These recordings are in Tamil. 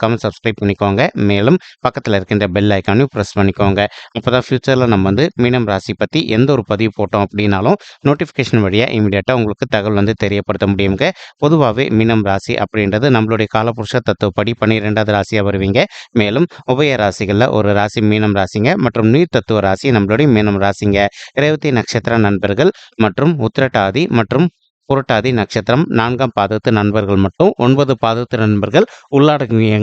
மறக்காமல் சப்ஸ்கிரைப் பண்ணிக்கோங்க. மேலும் பக்கத்தில் இருக்கின்ற பெல் ஐக்கானையும் ப்ரெஸ் பண்ணிக்கோங்க. அப்போ தான் ஃப்யூச்சரில் நம்ம வந்து மீனம் ராசி பற்றி எந்த ஒரு பதிவு போட்டோம் அப்படின்னாலும் நோட்டிஃபிகேஷன் வழியாக இமீடியட்டாக உங்களுக்கு தகவல் வந்து தெரியப்படுத்த முடியுங்க. பொதுவாகவே மீனம் ராசி அப்படின்றது நம்மளுடைய காலபுருஷ தத்துவப்படி பன்னிரெண்டாவது ராசியாக வருவீங்க. மேலும் உபய ராசிகளில் ஒரு ராசி மீனம் ராசிங்க மற்றும் நீர் தத்துவ ராசி நம்மளுடைய மீனம் ராசிங்க. ரேவதி நட்சத்திர நண்பர்கள் மற்றும் உத்திரட்டாதி மற்றும் புரட்டாதி நட்சத்திரம் நான்காம் பாதத்து நண்பர்கள் மட்டும் ஒன்பது பாதத்து நண்பர்கள் உள்ளடங்கிய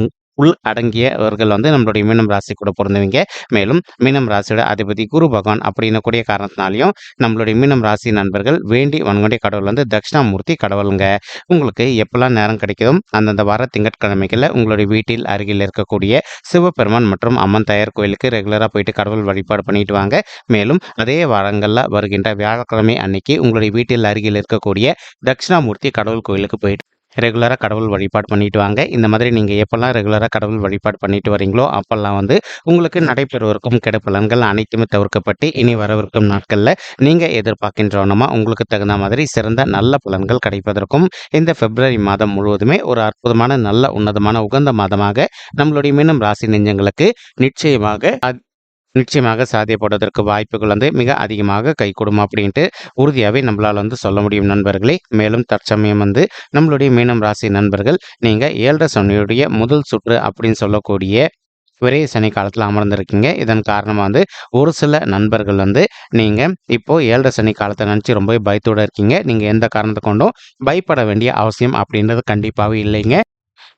உள் அடங்கியவர்கள் வந்து நம்மளுடைய மீனம் ராசி கூட பிறந்தவங்க மேலும் மீனம் ராசியோட அதிபதி குரு பகவான் அப்படின்னு கூடிய காரணத்தினாலையும் நம்மளுடைய மீனம் ராசி நண்பர்கள் வேண்டி வன்கொண்டிய கடவுள் வந்து தட்சிணாமூர்த்தி கடவுளுங்க. உங்களுக்கு எப்பெல்லாம் நேரம் கிடைக்குதோ அந்தந்த வார திங்கட்கிழமைகளில் உங்களுடைய வீட்டில் அருகில் இருக்கக்கூடிய சிவபெருமான் மற்றும் அம்மன் தயார் கோயிலுக்கு ரெகுலராக போயிட்டு கடவுள் வழிபாடு பண்ணிட்டு வாங்க. மேலும் அதே வாரங்களில் வருகின்ற வியாழக்கிழமை அன்னைக்கு உங்களுடைய வீட்டில் அருகில் இருக்கக்கூடிய தட்சிணாமூர்த்தி கடவுள் கோயிலுக்கு போயிட்டு ரெகுலராக கடவுள் வழிபாடு பண்ணிட்டு வாங்க. இந்த மாதிரி நீங்கள் எப்போல்லாம் ரெகுலராக கடவுள் வழிபாடு பண்ணிட்டு வரீங்களோ அப்போல்லாம் வந்து உங்களுக்கு நடைபெறுவதற்கும் கிடைப்பலன்கள் அனைத்துமே தவிர்க்கப்பட்டு இனி வரவிருக்கும் நாட்களில் நீங்கள் எதிர்பார்க்கின்றோனமா உங்களுக்கு தகுந்த மாதிரி சிறந்த நல்ல பலன்கள் கிடைப்பதற்கும் இந்த பிப்ரவரி மாதம் முழுவதுமே ஒரு அற்புதமான நல்ல உன்னதமான உகந்த மாதமாக நம்மளுடைய மீனம் ராசி நெஞ்சங்களுக்கு நிச்சயமாக நிச்சயமாக சாத்தியப்படுவதற்கு வாய்ப்புகள் வந்து மிக அதிகமாக கைகூடும் அப்படின்ட்டு உறுதியாகவே நம்மளால் வந்து சொல்ல முடியும் நண்பர்களே. மேலும் தற்சமயம் வந்து நம்மளுடைய மீனம் ராசி நண்பர்கள் நீங்கள் ஏழரை சனியுடைய முதல் சுற்று அப்படின்னு சொல்லக்கூடிய ஒரே சனி காலத்தில் அமர்ந்திருக்கீங்க. இதன் காரணமாக வந்து ஒரு சில நண்பர்கள் வந்து நீங்கள் இப்போது ஏழரை சனி காலத்தை நினச்சி ரொம்பவே பயத்தோடு இருக்கீங்க. நீங்கள் எந்த காரணத்தை கொண்டும் பயப்பட வேண்டிய அவசியம் அப்படின்றது கண்டிப்பாகவே இல்லைங்க.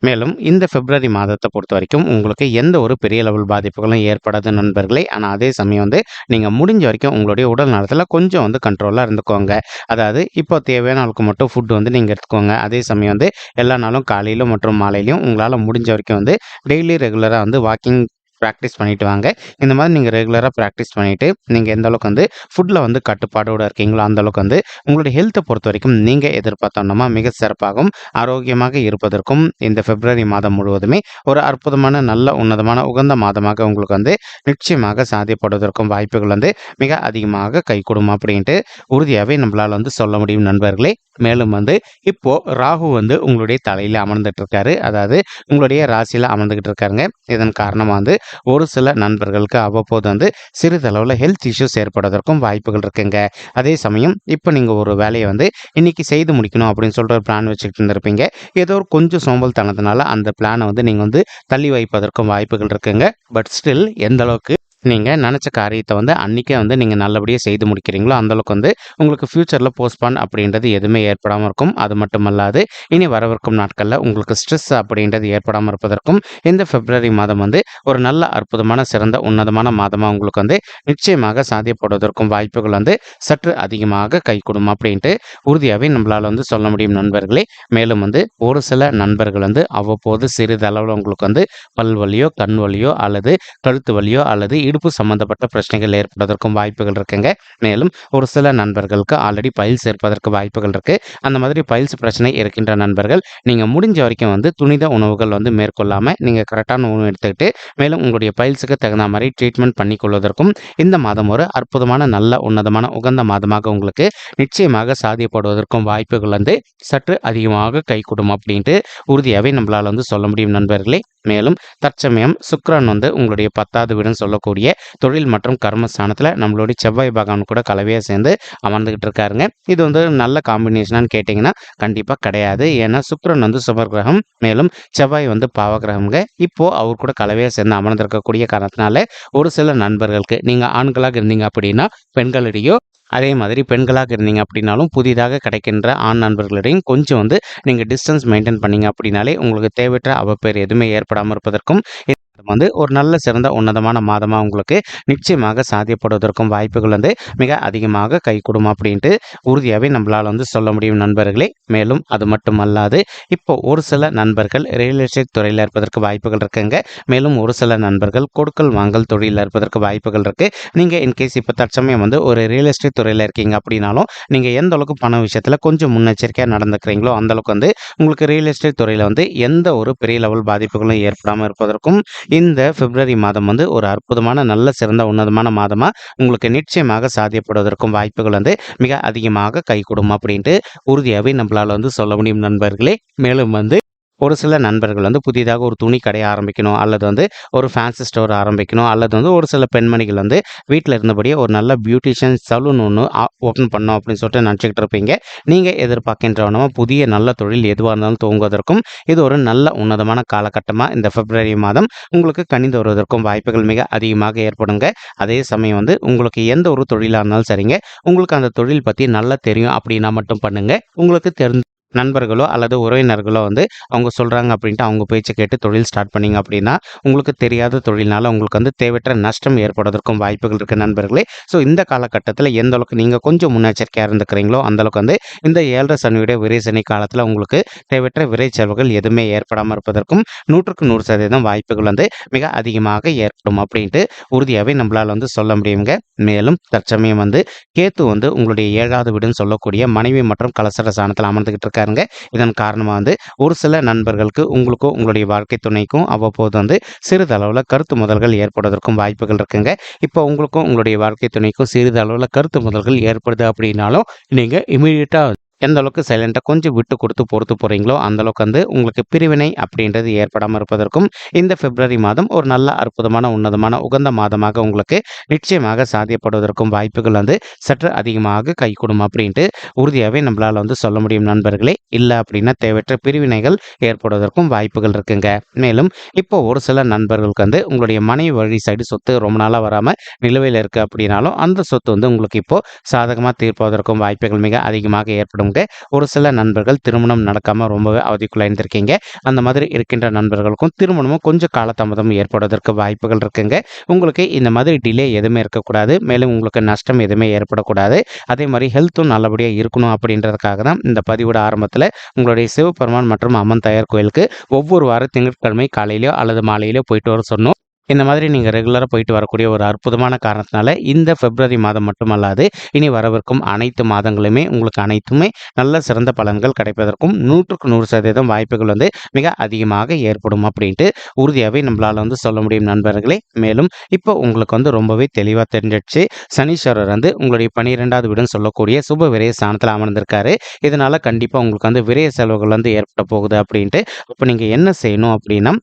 மேலும் இந்த பிப்ரவரி மாதத்தை பொறுத்த வரைக்கும் உங்களுக்கு எந்த ஒரு பெரிய லெவல் பாதிப்புகளும் ஏற்படாது நண்பர்களே. ஆனால் அதே சமயம் வந்து நீங்கள் முடிஞ்ச வரைக்கும் உங்களுடைய உடல் நலத்தில் கொஞ்சம் வந்து கண்ட்ரோலாக இருந்துக்கோங்க. அதாவது இப்போ தேவையான அளவுக்கு மட்டும் ஃபுட் வந்து நீங்கள் எடுத்துக்கோங்க. அதே சமயம் வந்து எல்லா நாளும் காலையிலும் மற்றும் மாலையிலையும் உங்களால் முடிஞ்ச வரைக்கும் வந்து டெய்லி ரெகுலராக வந்து வாக்கிங் ப்ராக்டிஸ் பண்ணிட்டு வாங்க. இந்த மாதிரி நீங்கள் ரெகுலராக ப்ராக்டிஸ் பண்ணிவிட்டு நீங்கள் எந்த அளவுக்கு வந்து ஃபுட்டில் வந்து கட்டுப்பாடோடு இருக்கீங்களோ அந்த அளவுக்கு வந்து உங்களுடைய ஹெல்த்தை பொறுத்த வரைக்கும் நீங்கள் எதிர்பார்த்தோம்னா மிக சிறப்பாகவும் ஆரோக்கியமாக இருப்பதற்கும் இந்த பிப்ரவரி மாதம் முழுவதுமே ஒரு அற்புதமான நல்ல உன்னதமான உகந்த மாதமாக உங்களுக்கு வந்து நிச்சயமாக சாதியப்படுவதற்கும் வாய்ப்புகள் வந்து மிக அதிகமாக கைகூடும் அப்படின்ட்டு உறுதியாகவே நம்மளால் வந்து சொல்ல முடியும் நண்பர்களே. மேலும் வந்து இப்போ ராகு வந்து உங்களுடைய தலையில் அமர்ந்துட்டு இருக்காரு. அதாவது உங்களுடைய ராசியில் அமர்ந்துகிட்டு இருக்காருங்க. இதன் காரணமாக வந்து ஒரு சில நண்பர்களுக்கு அவ்வப்போது வந்து சிறிதளவில் ஹெல்த் இஷ்யூஸ் ஏற்படுவதற்கும் வாய்ப்புகள் இருக்குங்க. அதே சமயம் இப்போ நீங்கள் ஒரு வேலையை வந்து இன்னைக்கு செய்து முடிக்கணும் அப்படின்னு சொல்கிற ஒரு பிளான் வச்சுக்கிட்டு இருந்திருப்பீங்க. ஏதோ ஒரு கொஞ்சம் சோம்பல் தனதுனால அந்த பிளானை வந்து நீங்கள் வந்து தள்ளி வைப்பதற்கும் வாய்ப்புகள் இருக்குங்க. பட் ஸ்டில் எந்த அளவுக்கு நீங்கள் நினச்ச காரியத்தை வந்து அன்றைக்கே வந்து நீங்கள் நல்லபடியாக செய்து முடிக்கிறீங்களோ அந்தளவுக்கு வந்து உங்களுக்கு ஃப்யூச்சரில் போஸ்ட்பான் அப்படின்றது எதுவுமே ஏற்படாமல் இருக்கும். அது மட்டுமல்லாது இனி வரவிருக்கும் நாட்களில் உங்களுக்கு ஸ்ட்ரெஸ் அப்படின்றது ஏற்படாமல் இருப்பதற்கும் இந்த பிப்ரவரி மாதம் வந்து ஒரு நல்ல அற்புதமான சிறந்த உன்னதமான மாதமாக உங்களுக்கு வந்து நிச்சயமாக சாத்தியப்படுவதற்கும் வாய்ப்புகள் வந்து சற்று அதிகமாக கைகூடும் அப்படின்ட்டு உறுதியாகவே நம்மளால் வந்து சொல்ல முடியும் நண்பர்களே. மேலும் வந்து ஒரு சில நண்பர்கள் வந்து அவ்வப்போது சிறிதளவில் உங்களுக்கு வந்து பல் வலியோ கண் வலியோ அல்லது கழுத்து வலியோ அல்லது இடுப்பு சம்பந்தப்பட்ட பிரச்சனைகள் ஏற்படுவதற்கும் வாய்ப்புகள் இருக்குங்க. மேலும் ஒரு சில நண்பர்களுக்கு ஆல்ரெடி பைல்ஸ் ஏற்பதற்கு வாய்ப்புகள் இருக்கு. அந்த மாதிரி பைல்ஸ் பிரச்சனை இருக்கின்ற நண்பர்கள் நீங்க முடிஞ்ச வரைக்கும் வந்து துணித உணவுகள் வந்து மேற்கொள்ளாம நீங்க கரெக்டான உணவு எடுத்துக்கிட்டு மேலும் உங்களுடைய பைல்ஸுக்கு தகுந்த மாதிரி ட்ரீட்மெண்ட் பண்ணிக்கொள்வதற்கும் இந்த மாதம் ஒரு அற்புதமான நல்ல உன்னதமான உகந்த மாதமாக உங்களுக்கு நிச்சயமாக சாதியப்படுவதற்கும் வாய்ப்புகள் வந்து சற்று அதிகமாக கைகூடும் அப்படின்ட்டு உறுதியாகவே நம்மளால் வந்து சொல்ல முடியும் நண்பர்களே. மேலும் தற்சமயம் சுக்ரன் வந்து உங்களுடைய பத்தாவது வீடுன்னு சொல்லக்கூடிய தொழில் மற்றும் கர்மஸ்தானத்தில் நம்மளுடைய செவ்வாய் பகவான் கூட கலவையாக சேர்ந்து அமர்ந்துகிட்டு இருக்காருங்க. இது வந்து நல்ல காம்பினேஷனான்னு கேட்டிங்கன்னா கண்டிப்பாக கிடையாது. ஏன்னா சுக்ரன் வந்து சுபர் கிரகம் மேலும் செவ்வாய் வந்து பாவகிரகம்ங்க. இப்போது அவர் கூட கலவையாக சேர்ந்து அமர்ந்திருக்கக்கூடிய காரணத்தினால ஒரு சில நண்பர்களுக்கு நீங்கள் ஆண்களாக இருந்தீங்க அப்படின்னா பெண்களிடையோ அதே மாதிரி பெண்களாக இருந்தீங்க அப்படின்னாலும் புதிதாக கிடைக்கின்ற ஆண் நண்பர்களிடையும் கொஞ்சம் வந்து நீங்கள் டிஸ்டன்ஸ் மெயின்டைன் பண்ணீங்க அப்படின்னாலே உங்களுக்கு தேவையற்ற அவப்பேர் எதுவுமே ஏற்படாமல் இருப்பதற்கும் வந்து ஒரு நல்ல சிறந்த உன்னதமான மாதமாக உங்களுக்கு நிச்சயமாக சாத்தியப்படுவதற்கும் வாய்ப்புகள் வந்து மிக அதிகமாக கைகூடும் அப்படின்ட்டு உறுதியாகவே நம்மளால் வந்து சொல்ல முடியும் நண்பர்களே. மேலும் அது மட்டுமல்லாது இப்போ ஒரு சில நண்பர்கள் ரியல் எஸ்டேட் துறையில் இருப்பதற்கு வாய்ப்புகள் இருக்குங்க. மேலும் ஒரு சில நண்பர்கள் கொடுக்கல் வாங்கல் தொழிலில் இருப்பதற்கு வாய்ப்புகள் இருக்குது நீங்கள் இன்கேஸ் இப்போ தற்சமயம் வந்து ஒரு ரியல் எஸ்டேட் துறையில் இருக்கீங்க அப்படின்னாலும் நீங்கள் எந்த அளவுக்கு பண விஷயத்தில் கொஞ்சம் முன்னெச்சரிக்கையாக நடந்துக்கிறீங்களோ அந்தளவுக்கு வந்து உங்களுக்கு ரியல் எஸ்டேட் துறையில் வந்து எந்த ஒரு பெரிய லெவல் பாதிப்புகளும் ஏற்படாமல் இருப்பதற்கும் இந்த பிப்ரவரி மாதம் வந்து ஒரு அற்புதமான நல்ல சிறந்த உன்னதமான மாதமாக உங்களுக்கு நிச்சயமாக சாத்தியப்படுவதற்கும் வாய்ப்புகள் வந்து மிக அதிகமாக கைகூடும் அப்படின்ட்டு உறுதியாகவே நம்மளால் வந்து சொல்ல முடியும் நண்பர்களே. மேலும் வந்து ஒரு சில நண்பர்கள் வந்து புதிதாக ஒரு துணி கடையை ஆரம்பிக்கணும் அல்லது வந்து ஒரு ஃபேன்சி ஸ்டோர் ஆரம்பிக்கணும் அல்லது வந்து ஒரு சில பெண்மணிகள் வந்து வீட்டில் இருந்தபடியே ஒரு நல்ல பியூட்டிஷியன் சலூன் ஒன்று ஓப்பன் பண்ணோம் அப்படின்னு சொல்லிட்டு நினச்சிக்கிட்டு இருப்பீங்க. நீங்கள் எதிர்பார்க்கின்றவனமா புதிய நல்ல தொழில் எதுவாக இருந்தாலும் துவங்குவதற்கும் இது ஒரு நல்ல உன்னதமான காலகட்டமாக இந்த பிப்ரவரி மாதம் உங்களுக்கு கணிந்து வருவதற்கும் வாய்ப்புகள் மிக அதிகமாக ஏற்படுங்க. அதே சமயம் வந்து உங்களுக்கு எந்த ஒரு தொழிலாக இருந்தாலும் சரிங்க. உங்களுக்கு அந்த தொழில் பற்றி நல்லா தெரியும் அப்படின்னா மட்டும் பண்ணுங்கள் உங்களுக்கு தெரிஞ்ச நண்பர்களோ அல்லது உறவினர்களோ வந்து அவங்க சொல்கிறாங்க அப்படின்ட்டு அவங்க பேச்சை கேட்டு தொழில் ஸ்டார்ட் பண்ணிங்க அப்படின்னா உங்களுக்கு தெரியாத தொழில்னால உங்களுக்கு வந்து தேவையற்ற நஷ்டம் ஏற்படுவதற்கும் வாய்ப்புகள் இருக்குது நண்பர்களே. ஸோ இந்த காலகட்டத்தில் எந்த அளவுக்கு நீங்கள் கொஞ்சம் முன்னெச்சரிக்கையாக இருந்துக்கிறீங்களோ அந்த அளவுக்கு வந்து இந்த ஏழரை சனியுடைய விரை சனி காலத்தில் உங்களுக்கு தேவையற்ற விரை செலவுகள் எதுவுமே ஏற்படாமல் இருப்பதற்கும் நூற்றுக்கு நூறு சதவீதம் வாய்ப்புகள் வந்து மிக அதிகமாக ஏற்படும் அப்படின்ட்டு உறுதியாகவே நம்மளால் வந்து சொல்ல முடியுங்க. மேலும் தற்சமயம் வந்து கேத்து வந்து உங்களுடைய ஏழாவது வீடுன்னு சொல்லக்கூடிய மனைவி மற்றும் கலசர சாணத்தில் அமர்ந்துகிட்டு இருக்காருங்க. இதன் காரணமாக வந்து ஒரு சில நண்பர்களுக்கு உங்களுக்கும் உங்களுடைய வாழ்க்கை துணைக்கும் அவ்வப்போது வந்து சிறிதளவில் கருத்து முதல்கள் ஏற்படுவதற்கும் வாய்ப்புகள் இருக்குங்க. இப்போ உங்களுக்கும் உங்களுடைய வாழ்க்கை துணைக்கும் சிறிதளவில் கருத்து முதல்கள் ஏற்படுது அப்படின்னாலும் நீங்கள் இமீடியட்டாக எந்த அளவுக்கு சைலண்ட்டாக கொஞ்சம் விட்டு கொடுத்து பொறுத்து போகிறீங்களோ அந்தளவுக்கு வந்து உங்களுக்கு பிரிவினை அப்படின்றது ஏற்படாமல் இருப்பதற்கும் இந்த பிப்ரவரி மாதம் ஒரு நல்ல அற்புதமான உன்னதமான உகந்த மாதமாக உங்களுக்கு நிச்சயமாக சாத்தியப்படுவதற்கும் வாய்ப்புகள் வந்து சற்று அதிகமாக கைகூடும் அப்படின்ட்டு உறுதியாகவே நம்மளால் வந்து சொல்ல முடியும் நண்பர்களே. இல்லை அப்படின்னா தேவையற்ற பிரிவினைகள் ஏற்படுவதற்கும் வாய்ப்புகள் இருக்குங்க. மேலும் இப்போ ஒரு சில நண்பர்களுக்கு வந்து உங்களுடைய மனைவி வழி சைடு சொத்து ரொம்ப நாளாக வராமல் நிலுவையில் இருக்குது அப்படின்னாலும் அந்த சொத்து வந்து உங்களுக்கு இப்போது சாதகமாக தீர்ப்பதற்கும் வாய்ப்புகள் மிக அதிகமாக ஏற்படும் இருக்கிறவங்க ஒரு சில நண்பர்கள் திருமணம் நடக்காமல் ரொம்பவே அவதிக்குள்ளாயிருந்திருக்கீங்க அந்த மாதிரி இருக்கின்ற நண்பர்களுக்கும் திருமணமும் கொஞ்சம் காலதாமதம் ஏற்படுவதற்கு வாய்ப்புகள் இருக்குங்க. உங்களுக்கு இந்த மாதிரி டிலே எதுவுமே இருக்கக்கூடாது. மேலும் உங்களுக்கு நஷ்டம் எதுவுமே ஏற்படக்கூடாது. அதே மாதிரி ஹெல்த்தும் நல்லபடியாக இருக்கணும் அப்படின்றதுக்காக தான் இந்த பதிவோட ஆரம்பத்தில் உங்களுடைய சிவபெருமான் மற்றும் அம்மன் தயார் கோயிலுக்கு ஒவ்வொரு வாரம் திங்கட்கிழமை காலையிலோ அல்லது மாலையிலோ போயிட்டு வர சொன்னோம். இந்த மாதிரி நீங்கள் ரெகுலராக போயிட்டு வரக்கூடிய ஒரு அற்புதமான காரணத்தினால இந்த பிப்ரவரி மாதம் மட்டுமல்லாது இனி வரவிருக்கும் அனைத்து மாதங்களுமே உங்களுக்கு அனைத்துமே நல்ல சிறந்த பலன்கள் கிடைப்பதற்கும் நூற்றுக்கு நூறு சதவீதம் வாய்ப்புகள் வந்து மிக அதிகமாக ஏற்படும் அப்படின்ட்டு உறுதியாகவே நம்மளால் வந்து சொல்ல முடியும் நண்பர்களே. மேலும் இப்போ உங்களுக்கு வந்து ரொம்பவே தெளிவாக தெரிஞ்சிடுச்சு. சனீஸ்வரர் வந்து உங்களுடைய பனிரெண்டாவது வீடுன்னு சொல்லக்கூடிய சுப விரைய ஸ்தானத்தில் அமர்ந்திருக்காரு. இதனால் கண்டிப்பாக உங்களுக்கு வந்து விரைய செலவுகள் வந்து ஏற்பட போகுது அப்படின்ட்டு. இப்போ நீங்கள் என்ன செய்யணும் அப்படின்னா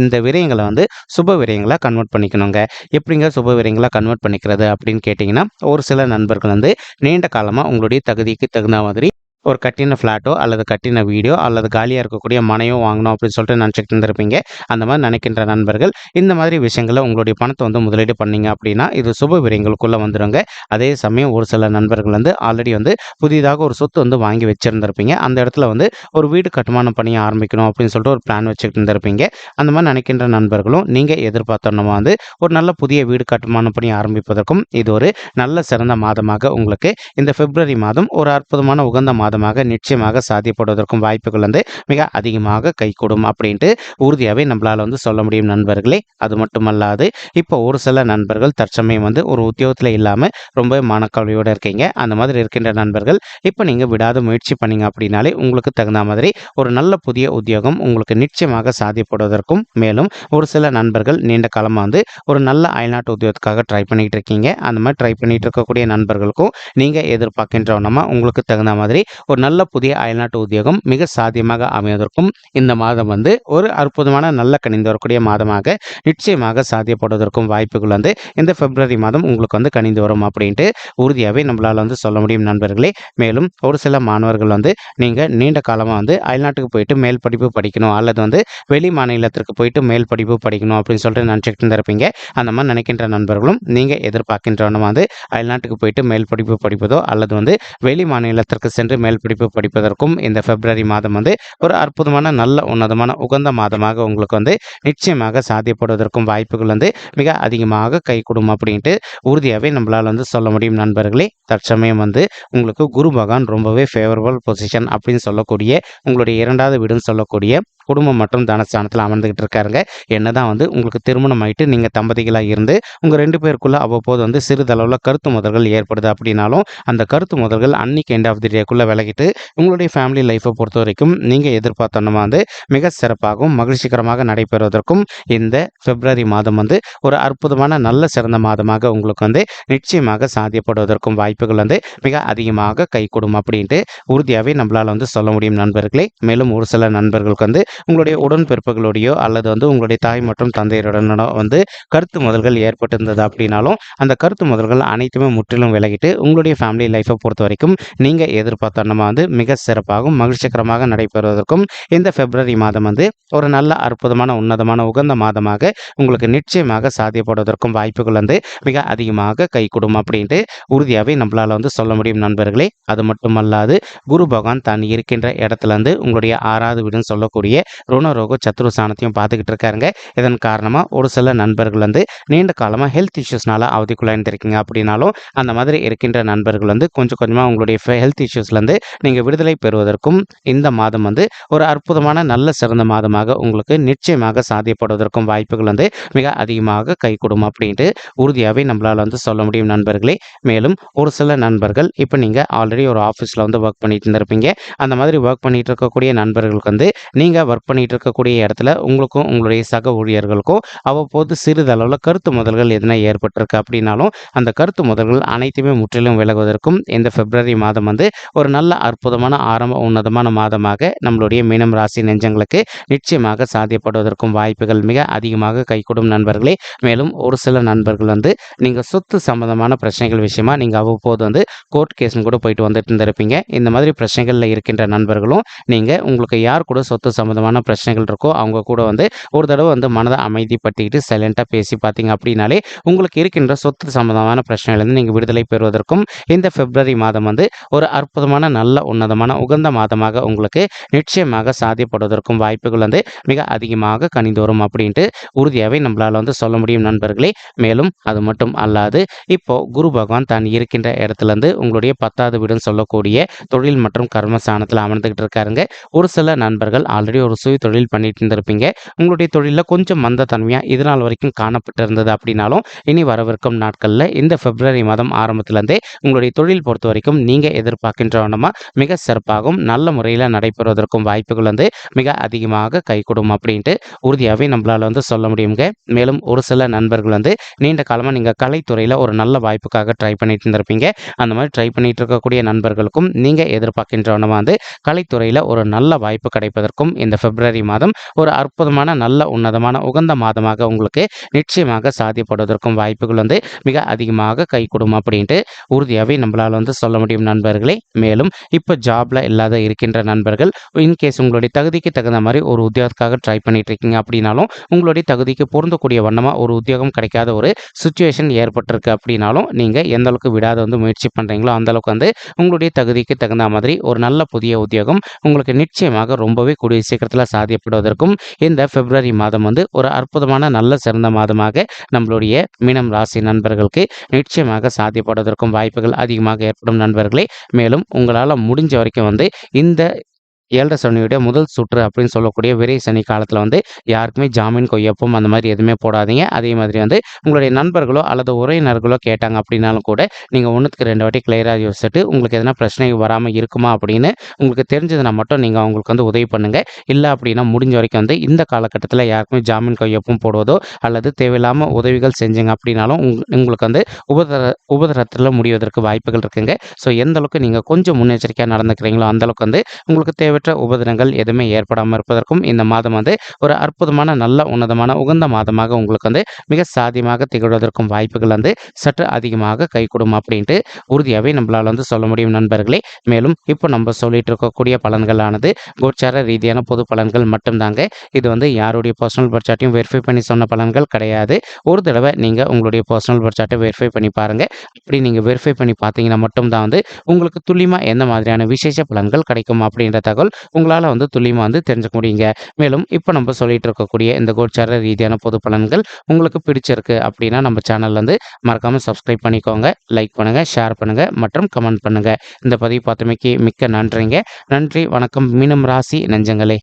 இந்த விரயங்களை வந்து சுப விரயங்களாக கன்வெர்ட் பண்ணிக்கணுங்க. எப்படிங்க சுப விரயங்களாக கன்வெர்ட் பண்ணிக்கிறது அப்படின்னு கேட்டிங்கன்னா ஒரு சில நண்பர்கள் வந்து நீண்ட காலமாக உங்களுடைய தகுதிக்கு தகுந்த மாதிரி ஒரு கட்டின ஃப்ளாட்டோ அல்லது கட்டின வீடியோ அல்லது காலியாக இருக்கக்கூடிய மனையோ வாங்கணும் அப்படின்னு சொல்லிட்டு நினச்சிக்கிட்டு இருந்திருப்பீங்க. அந்த மாதிரி நினைக்கின்ற நண்பர்கள் இந்த மாதிரி விஷயங்களை உங்களுடைய பணத்தை வந்து முதலீடு பண்ணீங்க அப்படின்னா இது சுப விரயங்களுக்குள்ளே வந்துடுங்க அதே சமயம் ஒரு சில நண்பர்கள் வந்து ஆல்ரெடி வந்து புதிதாக ஒரு சொத்து வந்து வாங்கி வச்சுருந்துருப்பீங்க. அந்த இடத்துல வந்து ஒரு வீடு கட்டுமானம் பண்ணி ஆரம்பிக்கணும் அப்படின்னு சொல்லிட்டு ஒரு பிளான் வச்சுக்கிட்டு இருந்திருப்பீங்க. அந்த மாதிரி நினைக்கின்ற நண்பர்களும் நீங்கள் எதிர்பார்த்தோன்னா வந்து ஒரு நல்ல புதிய வீடு கட்டுமானம் பண்ணி ஆரம்பிப்பதற்கும் இது ஒரு நல்ல சிறந்த மாதமாக உங்களுக்கு இந்த பிப்ரவரி மாதம் ஒரு அற்புதமான உகந்த மாதம் மாதமாக நிச்சயமாக சாத்தியப்படுவதற்கும் வாய்ப்புகள் வந்து மிக அதிகமாக கைகூடும் அப்படின்ட்டு உறுதியாகவே நம்மளால் வந்து சொல்ல முடியும் நண்பர்களே. அது மட்டுமல்லாது இப்போ ஒரு சில நண்பர்கள் தற்சமயம் வந்து ஒரு உத்தியோகத்தில் இல்லாமல் ரொம்ப மனக்கவலையோடு இருக்கீங்க. அந்த மாதிரி இருக்கின்ற நண்பர்கள் இப்போ நீங்கள் விடாத முயற்சி பண்ணீங்க அப்படின்னாலே உங்களுக்கு தகுந்த மாதிரி ஒரு நல்ல புதிய உத்தியோகம் உங்களுக்கு நிச்சயமாக சாத்தியப்படுவதற்கும் மேலும் ஒரு சில நண்பர்கள் நீண்ட காலமாக வந்து ஒரு நல்ல அயல்நாட்டு உத்தியோகத்துக்காக ட்ரை பண்ணிகிட்டு இருக்கீங்க. அந்த மாதிரி ட்ரை பண்ணிகிட்டு இருக்கக்கூடிய நண்பர்களுக்கும் நீங்கள் எதிர்பார்க்கின்றவனமா உங்களுக்கு தகுந்த மாதிரி ஒரு நல்ல புதிய அயல்நாட்டு உத்தியோகம் மிக சாத்தியமாக அமைவதற்கும் இந்த மாதம் வந்து ஒரு அற்புதமான நல்ல கணிந்து வரக்கூடிய மாதமாக நிச்சயமாக சாத்தியப்படுவதற்கும் வாய்ப்புகள் வந்து இந்த பிப்ரவரி மாதம் உங்களுக்கு வந்து கணிந்து வரும் அப்படின்ட்டு உறுதியாகவே நம்மளால் வந்து சொல்ல முடியும் நண்பர்களே. மேலும் ஒரு சில மாணவர்கள் வந்து நீங்கள் நீண்ட காலமாக வந்து அயல்நாட்டுக்கு போயிட்டு மேல் படிப்பு படிக்கணும் அல்லது வந்து வெளி மாநிலத்திற்கு போயிட்டு மேல் படிப்பு படிக்கணும் அப்படின்னு சொல்லிட்டு நினச்சிக்கிட்டு இருப்பீங்க அந்த மாதிரி நினைக்கின்ற நண்பர்களும் நீங்கள் எதிர்பார்க்கின்றவனும் வந்து அயல்நாட்டுக்கு போயிட்டு மேல் படிப்பு படிப்பதோ அல்லது வந்து வெளி மாநிலத்திற்கு சென்று மேல் மேல் படிப்பு படிப்பதற்கும் இந்த பிப்ரவரி மாதம் வந்து ஒரு அற்புதமான நல்ல உன்னதமான உகந்த மாதமாக உங்களுக்கு வந்து நிச்சயமாக சாத்தியப்படுவதற்கும் வாய்ப்புகள் வந்து மிக அதிகமாக கை கொடுக்கும் அப்படின்ட்டு உறுதியாகவே நம்மளால் வந்து சொல்ல முடியும் நண்பர்களே. தற்சமயம் வந்து உங்களுக்கு குரு பகவான் ரொம்பவே ஃபேவரபுள் பொசிஷன் அப்படின்னு சொல்லக்கூடிய உங்களுடைய இரண்டாவது வீடுன்னு சொல்லக்கூடிய குடும்பம் மற்றும் தனஸ்தானத்தில் அமர்ந்துகிட்டு இருக்காருங்க. என்னதான் வந்து உங்களுக்கு திருமணம் ஆயிட்டு நீங்கள் தம்பதிகளாக இருந்து உங்கள் ரெண்டு பேருக்குள்ள அவ்வப்போது வந்து சிறிதளவில் கருத்து முதல்கள் ஏற்படுது அப்படின்னாலும் அந்த கருத்து முதல்கள் அன்னைக்கு எண்ட் ஆஃப் தி டேக்குள்ளே விலகிட்டு உங்களுடைய ஃபேமிலி லைஃப்பை பொறுத்த வரைக்கும் நீங்கள் எதிர்பார்த்தோன்னா வந்து மிக சிறப்பாகவும் மகிழ்ச்சிகரமாக நடைபெறுவதற்கும் இந்த பிப்ரவரி மாதம் வந்து ஒரு அற்புதமான நல்ல சிறந்த மாதமாக உங்களுக்கு வந்து நிச்சயமாக சாத்தியப்படுவதற்கும் வாய்ப்புகள் வந்து மிக அதிகமாக கைகூடும் அப்படின்ட்டு உறுதியாகவே நம்மளால் வந்து சொல்ல முடியும் நண்பர்களே. மேலும் ஒரு சில நண்பர்களுக்கு வந்து உங்களுடைய உடன்பிறப்புகளோடையோ அல்லது வந்து உங்களுடைய தாய் மற்றும் தந்தையருடனோ வந்து கருத்து முதல்கள் ஏற்பட்டிருந்தது அப்படின்னாலும் அந்த கருத்து முதல்கள் அனைத்துமே முற்றிலும் விலகிட்டு உங்களுடைய ஃபேமிலி லைஃப்பை பொறுத்த வரைக்கும் நீங்கள் எதிர்பார்த்த நம்ம வந்து மிக சிறப்பாகவும் மகிழ்ச்சிகரமாக நடைபெறுவதற்கும் இந்த பிப்ரவரி மாதம் வந்து ஒரு நல்ல அற்புதமான உன்னதமான உகந்த மாதமாக உங்களுக்கு நிச்சயமாக சாத்தியப்படுவதற்கும் வாய்ப்புகள் வந்து மிக அதிகமாக கை அப்படின்ட்டு உறுதியாகவே நம்மளால் வந்து சொல்ல முடியும் நண்பர்களே. அது மட்டுமல்லாது குரு பகவான் தான் இருக்கின்ற இடத்துல இருந்து உங்களுடைய ஆறாவது வீடுன்னு சொல்லக்கூடிய ருணரோக சத்ரு சாணத்தையும் பார்த்துக்கிட்டு இருக்காருங்க. இதன் காரணமாக ஒரு சில நண்பர்கள் வந்து நீண்ட காலமாக ஹெல்த் இஷ்யூஸ்னால அவதிக்குள்ளாயிருந்திருக்கீங்க அப்படின்னாலும் அந்த மாதிரி இருக்கின்ற நண்பர்கள் வந்து கொஞ்சம் கொஞ்சமாக உங்களுடைய ஹெல்த் இஷ்யூஸ்லேருந்து நீங்கள் விடுதலை பெறுவதற்கும் இந்த மாதம் வந்து ஒரு அற்புதமான நல்ல சிறந்த மாதமாக உங்களுக்கு நிச்சயமாக சாத்தியப்படுவதற்கும் வாய்ப்புகள் வந்து மிக அதிகமாக கை அப்படின்ட்டு உறுதியாகவே நம்மளால் வந்து சொல்ல முடியும் நண்பர்களே. மேலும் ஒரு சில நண்பர்கள் இப்போ நீங்கள் ஆல்ரெடி ஒரு ஆஃபீஸில் வந்து ஒர்க் பண்ணிட்டு இருந்திருப்பீங்க. அந்த மாதிரி ஒர்க் பண்ணிட்டு இருக்கக்கூடிய நண்பர்களுக்கு வந்து நீங்கள் ஒர்க் பண்ணிட்டு இருக்கக்கூடிய இடத்துல உங்களுக்கும் உங்களுடைய சக ஊழியர்களுக்கும் அவ்வப்போது சிறிதளவில் கருத்து முதல்கள் எதனா ஏற்பட்டிருக்கு அப்படின்னாலும் அந்த கருத்து முதல்கள் அனைத்துமே முற்றிலும் விலகுவதற்கும் இந்த பிப்ரவரி மாதம் வந்து ஒரு நல்ல அற்புதமான ஆரம்ப உன்னதமான மாதமாக நம்மளுடைய மீனம் ராசி நெஞ்சங்களுக்கு நிச்சயமாக சாத்தியப்படுவதற்கும் வாய்ப்புகள் மிக அதிகமாக கைகூடும் நண்பர்களே. மேலும் ஒரு சில நண்பர்கள் வந்து நீங்கள் சொத்து சம்பந்தமான பிரச்சனைகள் விஷயமா நீங்கள் அவ்வப்போது வந்து கோர்ட் கேஸ்னு கூட போயிட்டு வந்துட்டு இருந்திருப்பீங்க. இந்த மாதிரி பிரச்சனைகளில் இருக்கின்ற நண்பர்களும் நீங்கள் உங்களுக்கு யார் கூட சொத்து சம்மந்தமான பிரச்சனைகள் இருக்கோ அவங்க கூட வந்து ஒரு தடவை வந்து மனதை அமைதிப்படுத்திக்கிட்டு சைலண்ட்டாக பேசி பார்த்தீங்க அப்படின்னாலே உங்களுக்கு இருக்கின்ற சொத்து சம்மந்தமான பிரச்சனையிலேருந்து நீங்கள் விடுதலை பெறுவதற்கும் இந்த பிப்ரவரி மாதம் வந்து ஒரு அற்புதமான நல்ல உன்னதமான உகந்த மாதமாக உங்களுக்கு நிச்சயமாக சாத்தியப்படுவதற்கும் வாய்ப்புகள் வந்து மிக அதிகமாக கணிந்து வரும் அப்படின்ட்டு உறுதியாகவே நம்மளால் வந்து சொல்ல முடியும் நண்பர்களே. மேலும் அது மட்டும் அல்லாது இப்போ குரு பகவான் தான் இருக்கின்ற இடத்துலேருந்து உங்களுடைய பத்தாவது வீடுன்னு சொல்லக்கூடிய தொழில் மற்றும் கர்மஸ்தானத்தில் அமர்ந்துகிட்டு இருக்காருங்க. ஒரு சில நண்பர்கள் ஆல்ரெடி ஒரு சுய தொழில் பண்ணிட்டு இருந்திருப்பீங்க. உங்களுடைய தொழிலில் கொஞ்சம் மந்த தன்மையாக இதனால் வரைக்கும் காணப்பட்டிருந்தது அப்படின்னாலும் இனி வரவிருக்கும் நாட்களில் இந்த பிப்ரவரி மாதம் ஆரம்பத்திலேருந்தே உங்களுடைய தொழில் பொறுத்த வரைக்கும் நீங்கள் எதிர்பார்க்கின்ற வண்ணமாக மிக சிறப்பாகவும் நல்ல முறையில் நடைபெறுவதற்கும் வாய்ப்புகள் வந்து மிக அதிகமாக கை கொடுக்கும் அப்படின்ட்டு உறுதியாகவே நம்மளால் வந்து சொல்ல முடியுங்க. மேலும் ஒரு சில நண்பர்கள் வந்து நீண்ட காலமாக நீங்கள் கலைத்துறையில் ஒரு நல்ல வாய்ப்புக்காக ட்ரை பண்ணிட்டு இருந்திருப்பீங்க. அந்த மாதிரி ட்ரை பண்ணிட்டு இருக்கக்கூடிய நண்பர்களுக்கும் நீங்கள் எதிர்பார்க்கின்றவனமாக வந்து கலைத்துறையில் ஒரு நல்ல வாய்ப்பு கிடைப்பதற்கும் இந்த பிப்ரவரி மாதம் ஒரு அற்புதமான நல்ல உன்னதமான உகந்த மாதமாக உங்களுக்கு நிச்சயமாக சாதிப்படுவதற்கும் வாய்ப்புகள் வந்து மிக அதிகமாக கை கொடுக்கும் அப்படின்ட்டு உறுதியாகவே நம்மளால் வந்து சொல்ல முடியும் நண்பர்களே. மேலும் இப்போ ஜாப்ல இல்லாத இருக்கின்ற நண்பர்கள் இன்கேஸ் உங்களுடைய தகுதிக்கு தகுந்த மாதிரி ஒரு உத்தியோகத்துக்காக ட்ரை பண்ணிட்டு இருக்கீங்க அப்படின்னாலும் உங்களுடைய தகுதிக்கு பொருந்தக்கூடிய வண்ணமாக ஒரு உத்தியோகம் கிடைக்காத ஒரு சுச்சுவேஷன் ஏற்பட்டிருக்கு அப்படின்னாலும் நீங்கள் எந்த அளவுக்கு விடாத வந்து முயற்சி பண்ணுறீங்களோ அந்த அளவுக்கு வந்து உங்களுடைய தகுதிக்கு தகுந்த மாதிரி ஒரு நல்ல புதிய உத்தியோகம் உங்களுக்கு நிச்சயமாக ரொம்பவே கூடிய சீக்கிரத்தில் சாதியப்படுவதற்கும் இந்த பிப்ரவரி மாதம் வந்து ஒரு அற்புதமான நல்ல சிறந்த மாதமாக நம்மளுடைய மீனம் ராசி நண்பர்களுக்கு நிச்சயமாக சாத்தியப்படுவதற்கும் வாய்ப்புகள் அதிகமாக ஏற்படும் நண்பர்களே. மேலும் உங்களால் முடிஞ்ச வரைக்கும் வந்து இந்த ஏழரை சனியுடைய முதல் சுற்று அப்படின்னு சொல்லக்கூடிய விரை சனி காலத்தில் வந்து யாருக்குமே ஜாமீன் கொய்யப்பம் அந்த மாதிரி எதுவுமே போடாதீங்க. அதே மாதிரி வந்து உங்களுடைய நண்பர்களோ அல்லது உறவினர்களோ கேட்டாங்க அப்படின்னாலும் கூட நீங்கள் ஒன்றுக்கு ரெண்டு வாட்டி கிளியராக யோசிச்சுட்டு உங்களுக்கு எதனா பிரச்சனை வராமல் இருக்குமா அப்படின்னு உங்களுக்கு தெரிஞ்சதுனா மட்டும் நீங்கள் அவங்களுக்கு வந்து உதவி பண்ணுங்கள் இல்லை அப்படின்னா முடிஞ்ச வரைக்கும் வந்து இந்த காலகட்டத்தில் யாருக்குமே ஜாமீன் கையொப்பம் போடுவதோ அல்லது தேவையில்லாமல் உதவிகள் செஞ்சீங்க அப்படின்னாலும் உங் உங்களுக்கு வந்து உபதர உபதரத்தில் முடிவதற்கு வாய்ப்புகள் இருக்குங்க. ஸோ எந்த அளவுக்கு நீங்கள் கொஞ்சம் முன்னெச்சரிக்கையாக நடந்துக்கிறீங்களோ அந்தளவுக்கு வந்து உங்களுக்கு தேவை தேவையற்ற உபதிரங்கள் எதுவுமே ஏற்படாமல் இருப்பதற்கும் இந்த மாதம் வந்து ஒரு அற்புதமான நல்ல உன்னதமான உகந்த மாதமாக உங்களுக்கு வந்து மிக சாதியமாக திகழ்வதற்கும் வாய்ப்புகள் வந்து சற்று அதிகமாக கைகூடும் அப்படின்ட்டு உறுதியாகவே நம்மளால் வந்து சொல்ல முடியும் நண்பர்களே. மேலும் இப்போ நம்ம சொல்லிட்டு இருக்கக்கூடிய பலன்களானது கோச்சார ரீதியான பொது பலன்கள் மட்டும்தாங்க. இது வந்து யாருடைய பர்சனல் பட்ஜெட்டையும் வெரிஃபை பண்ணி சொன்ன பலன்கள் கிடையாது. ஒரு தடவை நீங்கள் உங்களுடைய பர்சனல் பட்ஜெட்டை வெரிஃபை பண்ணி பாருங்கள் அப்படி நீங்கள் வெரிஃபை பண்ணி பார்த்தீங்கன்னா மட்டும்தான் வந்து உங்களுக்கு துல்லியமாக எந்த மாதிரியான விசேஷ பலன்கள் கிடைக்கும் அப்படின்ற தகவல் உங்களால் வந்து துல்லியமாக வந்து தெரிஞ்சுக்க முடியுங்க. மேலும் இப்போ நம்ம சொல்லிட்டு இருக்கக்கூடிய இந்த கோச்சார ரீதியான பொது பலன்கள் உங்களுக்கு பிடிச்சிருக்கு அப்படின்னா நம்ம சேனல் வந்து மறக்காமல் சப்ஸ்கிரைப் பண்ணிக்கோங்க லைக் பண்ணுங்கள் ஷேர் பண்ணுங்கள் மற்றும் கமெண்ட் பண்ணுங்கள் இந்த பதிவு பார்த்தமைக்கு மிக்க நன்றிங்க. நன்றி வணக்கம். மீனம் ராசி நெஞ்சங்களே.